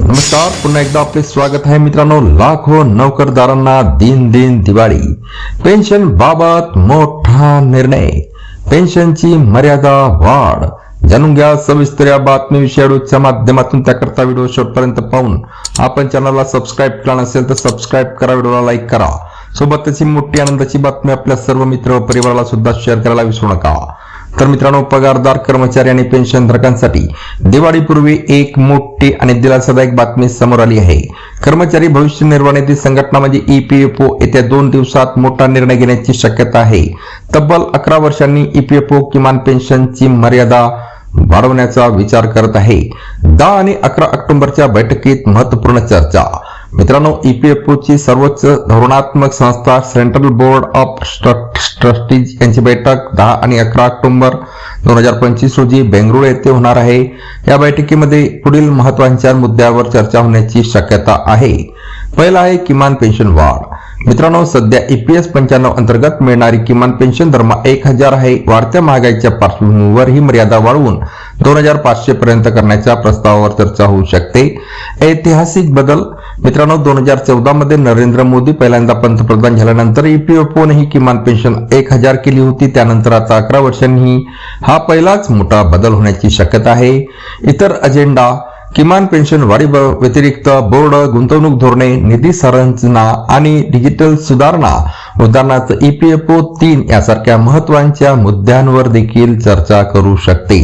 नमस्कार पुन्हा एकदा आपले स्वागत आहे मित्रांनो. लाखो नोकरदारांना दिन दिन दिवाळी. पेन्शन बाबत मोठा निर्णय. पेन्शनची मर्यादा वाढ. जाणून घ्या सविस्तर या बातमीविषयी व्हिडिओच्या माध्यमातून. त्याकरता व्हिडिओ शेवटपर्यंत पाहून आपण चॅनलला सबस्क्राईब केला नसेल तर सबस्क्राईब करा व्हिडिओला लाईक करा. सोबतची मोठी आनंदाची बातमी आपल्या सर्व मित्र व परिवाराला सुद्धा शेअर करायला विसरू नका. तर मित्रांनो पगारदार कर्मचारी आणि पेन्शनधारकांसाठी दिवाळीपूर्वी एक मोठी आणि दिलासादायक बातमी समोर आली आहे. कर्मचारी भविष्य निर्वाह निधी संघटना म्हणजे ईपीएफओ येत्या दोन दिवसात मोठा निर्णय घेण्याची शक्यता आहे. तब्बल अकरा वर्षांनी ईपीएफओ किमान पेन्शनची मर्यादा वाढवण्याचा विचार करत आहे. दहा आणि अकरा ऑक्टोबरच्या बैठकीत महत्त्वपूर्ण चर्चा मित्रांनो एफ ओची सर्वोच्च धोरणात्मक संस्था सेंट्रल बोर्ड ऑफ ट्रस्टीज यांची बैठक दहा आणि अकरा ऑक्टोबर दोन हजार पंचवीस रोजी बेंगळुरू येथे होणार आहे. या बैठकीमध्ये पुढील महत्त्वाच्या मुद्द्यावर चर्चा होण्याची शक्यता आहे. पहिला आहे किमान पेन्शन वाढ. मित्रांनो सध्या ईपीएस पंच्याण्णव अंतर्गत मिळणारी किमान पेन्शन धर्म एक हजार आहे. वाढत्या महागाईच्या पार्श्वभूमीवर ही मर्यादा वाढवून दोन हजार पाचशे पर्यंत करण्याच्या प्रस्तावावर चर्चा होऊ शकते. ऐतिहासिक बदल. मित्रांनो दोन हजार चौदा मध्ये नरेंद्र मोदी पहिल्यांदा पंतप्रधान झाल्यानंतर ईपीएफओने ही किमान पेन्शन एक हजार केली होती. त्यानंतर आता अकरा वर्षांनी हा पहिलाच मोठा बदल होण्याची शक्यता आहे. इतर अजेंडा किमान पेन्शन वाढीव व्यतिरिक्त बोर्ड गुंतवणूक धोरणे निधी संरचना आणि डिजिटल सुधारणा उदाहरणार्थ ईपीएफओ तीन यासारख्या महत्त्वाच्या मुद्द्यांवर देखील चर्चा करू शकते.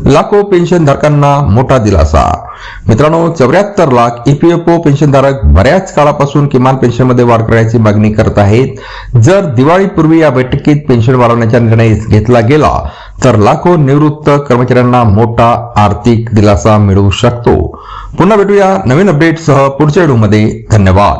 लाखो पेन्शनधारकांना मोठा दिलासा. मित्रांनो चौऱ्याहत्तर लाख ईपीएफओ पेन्शनधारक बऱ्याच काळापासून किमान पेन्शनमध्ये वाढ करण्याची मागणी करत आहेत. जर दिवाळीपूर्वी या बैठकीत पेन्शन वाढवण्याचा निर्णय घेतला गेला तर लाखो निवृत्त कर्मचाऱ्यांना मोठा आर्थिक दिलासा मिळू शकतो. पुन्हा भेटूया नवीन अपडेटसह पुढच्या व्हिडिओमध्ये. धन्यवाद.